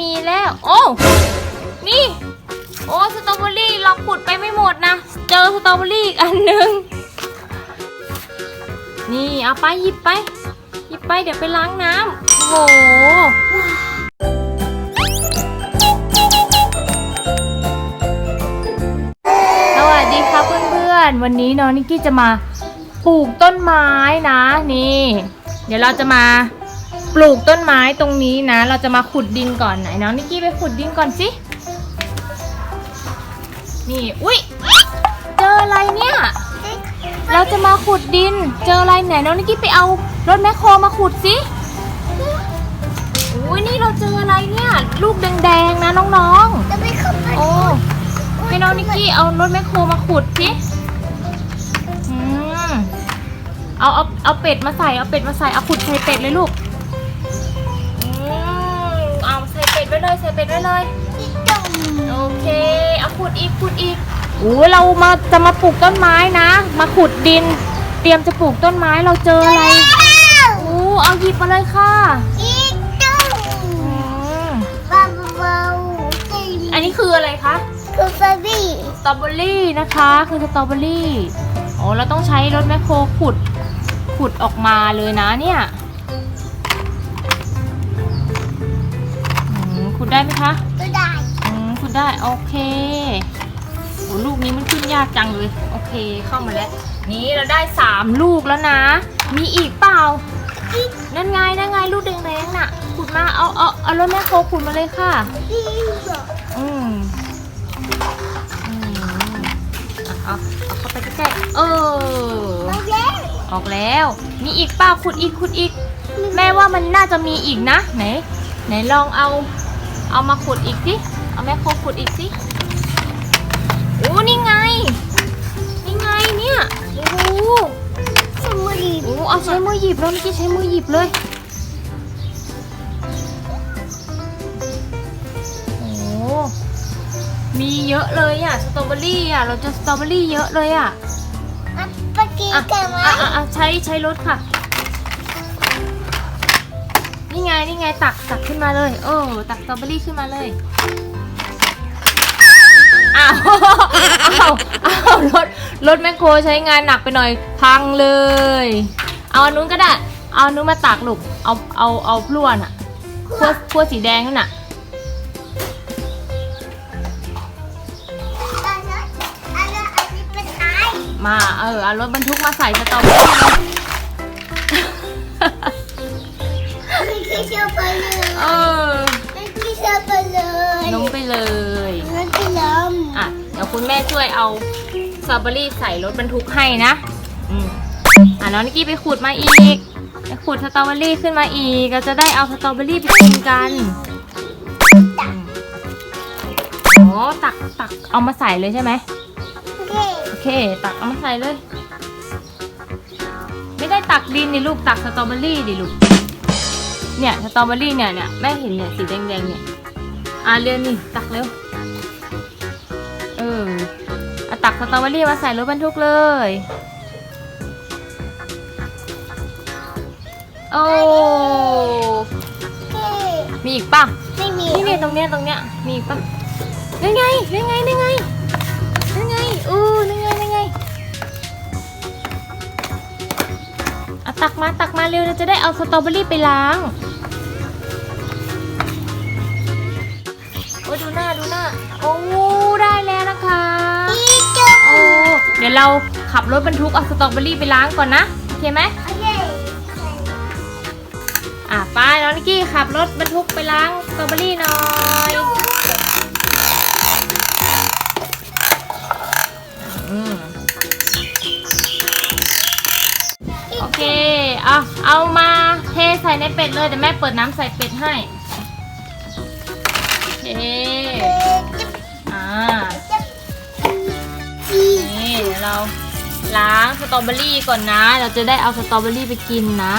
มีแล้ว โอ้ นี่ โอ้สตรอเบอรี่เราขุดไปไม่หมดนะ เจอสตรอเบอรี่อีกอันหนึ่งนี่เอาไปหยิบไป หยิบไปเดี๋ยวไปล้างน้ำโอ้โหสวัสดีครับเพื่อนๆ วันนี้น้องนิกกี้จะมาปลูกต้นไม้นะ นี่ เดี๋ยวเราจะมา ปลูกต้นไม้ตรงนี้นะ เราจะมาขุดดินก่อนไหนน้องนิกกี้ไปขุดดินก่อนสิ นี่ อุ้ยเจออะไรเนี่ย เราจะมาขุดดิน เจออะไรไหนน้องนิกกี้ไปเอารถแมคโครมาขุดสิอุ้ยนี่เราเจออะไรเนี่ย ลูกแดงๆนะน้องๆ จะไม่เข้าไปโอ้ให้น้องนิกกี้เอารถแมคโครมาขุดสิอืมเอาเอาเอาเป็ดมาใส่เอาเป็ดมาใส่เอาขุดใส่เป็ดเลยลูก เอาใส่เป็ดไว้เลยใส่เป็ดไว้เลยที่ตรงโอเค เอาขุดอีกขุดอีกโอ้เรามาจะมาปลูกต้นไม้นะ มาขุดดิน เตรียมจะปลูกต้นไม้เราเจออะไรโอ้เอาหยิบมาเลยค่ะที่ตรงอืมเบาเบาๆใจอันนี้คืออะไรคะคือเฟบี้สตรอเบอรี่นะคะ คือสตรอเบอรี่โอ้เราต้องใช้รถแมคโครขุดขุดออกมาเลยนะเนี่ย ขุดได้ไหมคะก็ได้อืมขุดได้โอเคโอ้ลูกนี้มันขึ้นยากจังเลย โอเคเข้ามาแล้ว นี่เราได้สามลูกแล้วนะ มีอีกเปล่า นั่นไงนั่นไงลูกแดงๆน่ะ ขุดมาเอาเอาเอารถแมคโครขุดมาเลยค่ะที่บอกอืมอืมอะเอาเอาเข้าไปใกล้ๆเออ มาแล้วออกแล้ว มีอีกเปล่าขุดอีกขุดอีก แม่ว่ามันน่าจะมีอีกนะ ไหน ไหนลองเอา เอามาขุดอีกสิ เอาแม่โครขุดอีกสิโอ้นี่ไง นี่ไงเนี่ย โอ้โหสมุนโอ้เอาใช้มือหยิบแล้วเมื่อกี้ใช้มือหยิบเลย โอ้มีเยอะเลยอะ สตรอเบอรี่อะ เราเจะสตรอเบอรี่เยอะเลยอะอะเมื่อกี้อะกันไหมอะอะอะใช้ใช้รถค่ะ นี่ไงนี่ไงตักตักขึ้นมาเลยเออตักสตรอเบอรี่ขึ้นมาเลยอ้าวอ้าวอ้าวรถรถแมคโครใช้งานหนักไปหน่อยพังเลย เอาอันนู้นก็ได้ เอาอันนู้นมาตักลูกเอาเอาเอาพลวนอะพวกพวกสีแดงนั่นน่ะอันนั้นอันนั้นอันนี้เป็นไอมาเออเอารถบรรทุกมาใส่สตรอเบอรี่ เลยไม่คิดจะไปเลยเออไม่คิดจะไปเลยล้มไปเลยไม่คิดล้มอะเดี๋ยวคุณแม่ช่วยเอาสตรอเบอรี่ใส่รถบรรทุกให้นะอืมอะน้องนิกกี้ไปขุดมาอีกไปขุดสตรอเบอรี่ขึ้นมาอีกเราจะได้เอาสตรอเบอรี่ไปกินกันอืมโอ้ตักตักเอามาใส่เลยใช่ไหมโอเคโอเค ตักเอามาใส่เลย ไม่ได้ตักดินนี่ลูกตักสตรอเบอรี่ดิลูก เนี่ยสตรอเบอรี่เนี่ยเนี่ยแม่เห็นเนี่ยสีแดงๆเนี่ยอะเร็วนี่ตักเร็วเออเอาตักสตรอเบอรี่มาใส่รถบรรทุกเลย โอ้โอเคมีอีกป่ะไม่มีนี่เนี่ยตรงเนี้ยตรงเนี้ยมีอีกป่ะนี่ไงนี่ไงนี่ไงนี่ไงอู้นี่ไงนี่ไงเอาตักมาตักมาเร็วเราจะได้เอาสตรอเบอรี่ไปล้าง ดูหน้าดูหน้า โอ้ได้แล้วนะคะที่จุดโอ้เดี๋ยวเราขับรถบรรทุกเอาสตรอเบอรี่ไปล้างก่อนนะ โอเคไหมโอเคอะไปน้องนิกกี้ขับรถบรรทุกไปล้างสตรอเบอรี่หน่อยอืมโอเคเอาเอามาเทใส่ในเป็ดเลยเดี๋ยวแม่เปิดน้ำใส่เป็ดให้ โอเค ล้างสตรอเบอรี่ก่อนนะ เราจะได้เอาสตรอเบอรี่ไปกินนะ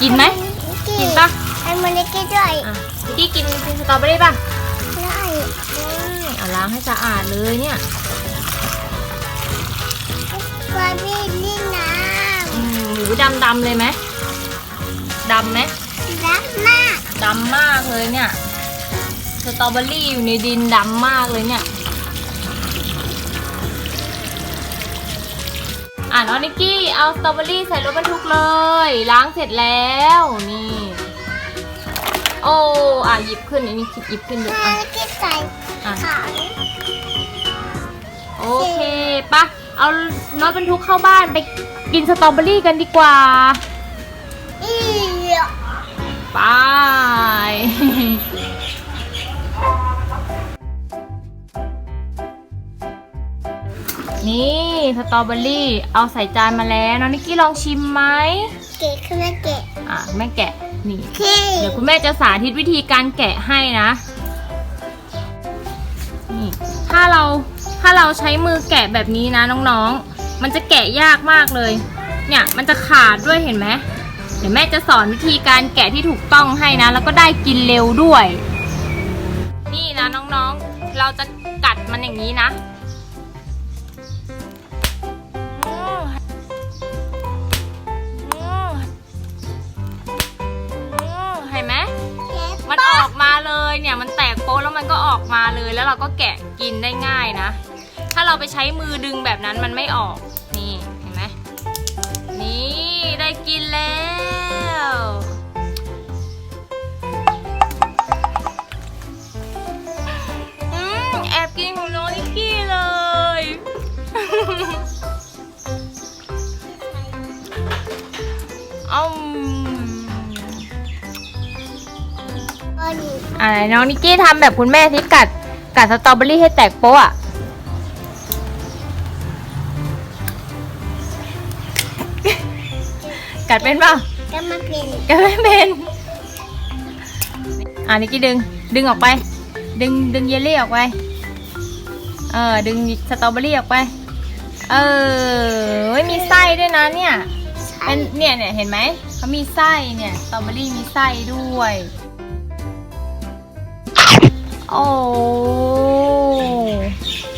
กินไหม กินปะไอ้มันเล็กด้วยอะพี่กินกินสตรอเบอรี่ปะได้อืมเอาล้างให้สะอาดเลยเนี่ยบาร์บี้นี่น้อืมหมูดำดำๆเลยไหมดำไหมำรักมากดำมากเลยเนี่ยดสตรอเบอรี่อยู่ในดินดำมากเลยเนี่ย อะน้องนิกกี้เอาสตรอเบอรี่ใส่รถบรรทุกเลย ล้างเสร็จแล้วนี่ โอ้อะหยิบขึ้นอันนี้หยิบขึ้นดูมาอะเล็กกี้ใส่อะถังโอเคปะเอารถบรรทุกเข้าบ้านไปกินสตรอเบอรี่กันดีกว่าอี สตรอเบอรี่เอาใส่จานมาแล้วน้องนิกกี้ลองชิมไหมเกะขึ้นมาเกะอะแม่แกะนี่ เคเดี๋ยวคุณแม่จะสาธิตวิธีการแกะให้นะ นี่ ถ้าเราถ้าเราใช้มือแกะแบบนี้นะน้องๆ มันจะแกะยากมากเลย เนี่ย มันจะขาดด้วยเห็นไหมเดี๋ยวแม่จะสอนวิธีการแกะที่ถูกต้องให้นะ แล้วก็ได้กินเร็วด้วย นี่นะน้องๆ เราจะกัดมันอย่างนี้นะ เลยเนี่ยมันแตกโป๊ะแล้วมันก็ออกมาเลย แล้วเราก็แกะกินได้ง่ายนะ ถ้าเราไปใช้มือดึงแบบนั้นมันไม่ออก นน้องนิกกี้ทำแบบคุณแม่ที่กัดกัดสตรอเบอรี่ให้แตกโป๊ะอะกัดเป็นเปล่าก็มาเป็นกัดไม่เป็นอ่านิกกี้ดึง ดึงออกไป ดึงดึงเยลลี่ออกไป เออดึงสตรอเบอรี่ออกไป เออเฮ้มีไส้ด้วยนะเนี่ยเป็นเนี่ยเนี่ยเห็นไหมเขามีไส้เนี่ยสตรอเบอรี่มีไส้ด้วย โอ้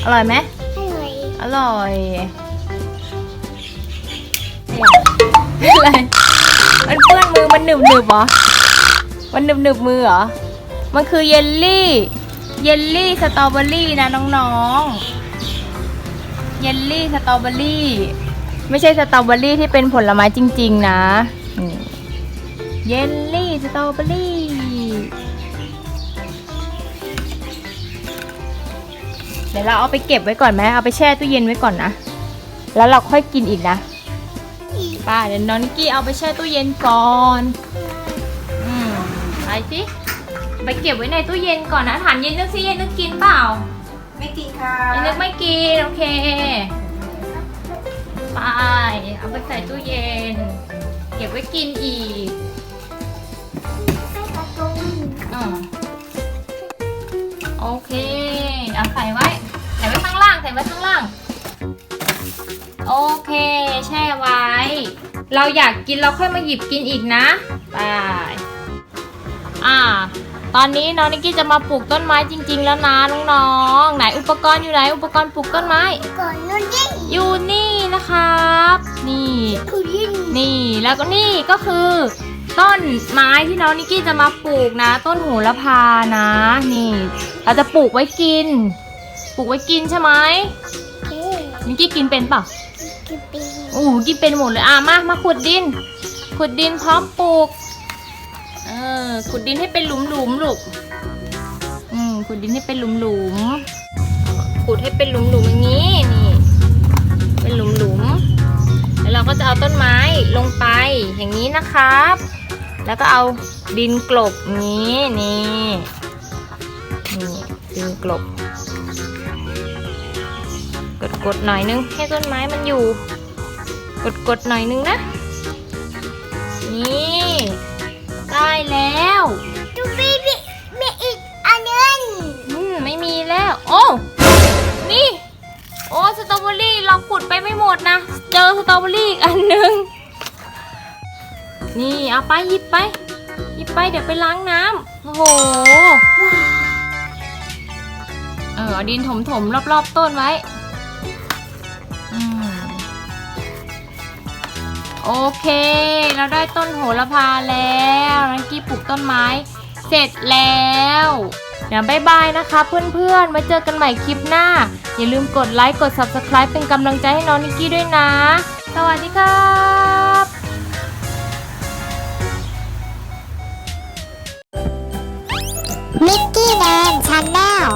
อร่อยไหมอร่อยอร่อยอะไรมันเปื้อนมือมันหนึบหนึบเหรอ มันหนึบหนึบมือเหรอ มันคือเยลลี่ เยลลี่สตรอเบอรี่นะน้องๆ เยลลี่สตรอเบอรี่ ไม่ใช่สตรอเบอรี่ที่เป็นผลไม้จริง ๆ นะ เยลลี่สตรอเบอรี่ ดี๋ยวเราเอาไปเก็บไว้ก่อนไหมเอาไปแช่ตู้เย็นไว้ก่อนนะ แล้วเราค่อยกินอีกนะป้าเดี๋ยวน้องนิกกี้เอาไปแช่ตู้เย็นก่อน อืมไปสิไปเก็บไว้ในตู้เย็นก่อนนะถามเย็นนึกสิเย็นนึกกินเปล่า ไม่กินค่ะเย็นนึกไม่กินโอเค ไปเอาไปใส่ตู้เย็น เก็บไว้กินอีกให้กระตุ้นอมโอเคเอาใส่ไว้ใส่ไว้ข้างล่างใส่ไว้ข้างล่าง โอเค แช่ไว้ เราอยากกินเราค่อยมาหยิบกินอีกนะไปอ่า ตอนนี้น้องนิกกี้จะมาปลูกต้นไม้จริง ๆ แล้วนะน้องๆไหนอุปกรณ์อยู่ไหนอุปกรณ์ปลูกต้นไม้ก่อนนู่นดิอยู่นี่นะครับ นี่นนี่แล้วก็นี่ก็คือ ต้นไม้ที่น้องนิกกี้จะมาปลูกนะ ต้นโหระพานะ นี่ เราจะปลูกไว้กิน ปลูกไว้กินใช่ไหมเคนิกกี้กินเป็นเปล่ากินปีโอ้โหกินเป็นหมดเลยอะมามาขุดดิน ขุดดินพร้อมปลูกเออขุดดินให้เป็นหลุมหลุมๆลูกอืมขุดดินให้เป็นหลุมหลุมๆขุดให้เป็นหลุมหลุมๆอย่างนี้นี่เป็นหลุมหลุมๆแล้วเราก็จะเอาต้นไม้ลงไปอย่างนี้นะครับ แล้วก็เอาดินกลบอย่างนี้นี่นี่ดินกลบ กดกดๆหน่อยนึงให้ต้นไม้มันอยู่ กดกดๆหน่อยนึงนะ นี่ได้แล้วดูบีบีมีอีกอันนึงอืมไม่มีแล้ว โอ้ นี่ โอ้สตรอเบอรี่เราขุดไปไม่หมดนะ เจอสตรอเบอรี่อีกอันหนึ่งนี่เอาไปหยิบไปหยิบไปเดี๋ยวไปล้างน้ำโอ้โห เออเอาดินถมถมๆรอบๆต้นไว้ โอเค เราได้ต้นโหระพาแล้วนักกี้ปลูกต้นไม้ เสร็จแล้วเดี๋ยวบายบายนะคะ เพื่อนๆมาเจอกันใหม่คลิปหน้า อย่าลืมกดไลค์กด Subscribe เป็นกำลังใจให้น้องนิกกี้ด้วยนะ สวัสดีครับมิกกี้แดนชาแนล